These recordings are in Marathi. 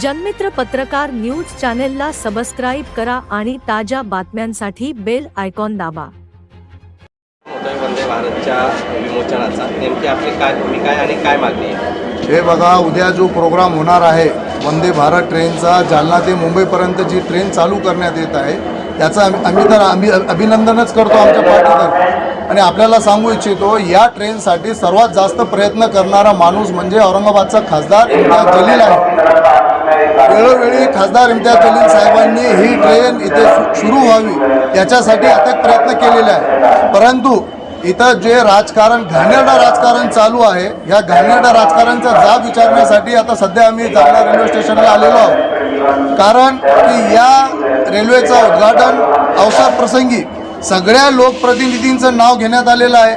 जनमित्र पत्रकार न्यूज चॅनेलला सबस्क्राईब करा आणि ताज्या बातम्यांसाठी बेल आयकॉन दाबा. होतोय वंदे भारतच्या विमोचनाचा. नेमकी आपली काय भूमिका आहे आणि काय मागणी आहे? हे बघा उद्या जो प्रोग्राम होणार आहे वंदे भारत ट्रेनचा जालना ते मुंबईपर्यंत जी ट्रेन चालू करण्यात येत आहे त्याचं आम्ही आम्ही तर आम्ही अभिनंदनच करतो आमच्या पार्टीतर्फे आणि आपल्याला सांगू इच्छितो या ट्रेनसाठी सर्वात जास्त प्रयत्न करणारा माणूस म्हणजे औरंगाबादचा खासदार इम्तियाज जलील आहे. वेळोवेळी खासदार इम्तियाज जलील साहेबांनी ही ट्रेन इथे सु- सुरू व्हावी याच्यासाठी अथक प्रयत्न केलेले आहे परंतु इथं जे राजकारण घाणेरडं राजकारण चालू आहे या घाणेरड्या राजकारणचा जाब विचारण्यासाठी आता सध्या आम्ही जालना रेल्वे स्टेशनला आलेलो आहोत. कारण की या रेल्वेचं उद्घाटन अवसरप्रसंगी सगळ्या लोकप्रतिनिधींचं नाव घेण्यात आलेलं आहे.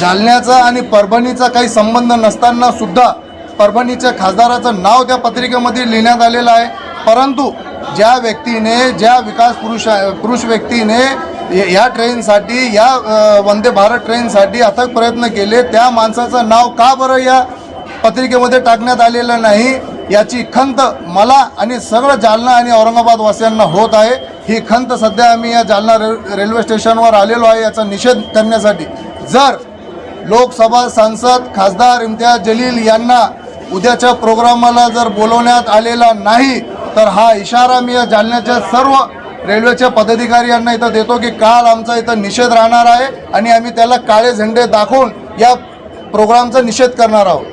जालन्याचा आणि परभणीचा काही संबंध नसताना सुद्धा परभणीच्या खासदाराचं नाव त्या पत्रिकेमध्ये लिहिण्यात आलेलं आहे. परंतु ज्या व्यक्तीने ज्या विकास पुरुष पुरुष व्यक्तीने या ट्रेनसाठी या वंदे भारत ट्रेनसाठी अथक प्रयत्न केले त्या माणसाचं नाव का बरं या पत्रिकेमध्ये टाकण्यात आलेलं नाही याची खंत मला आणि सगळं जालना आणि औरंगाबाद वासियांना होत आहे. ही खंत सध्या आम्ही या जालना रे रेल्वे स्टेशनवर आलेलो आहे याचा निषेध करण्यासाठी. जर लोकसभा सांसद खासदार इम्तियाज जलील यांना उद्याच्या प्रोग्रामाला जर बोलवण्यात आलेला नाही तर हा इशारा मी या जालन्याच्या सर्व रेल्वेच्या पदाधिकारी यांना इथं देतो की काल आमचा इथं निषेध राहणार आहे आणि आम्ही त्याला काळे झेंडे दाखवून या प्रोग्रामचा निषेध करणार आहोत.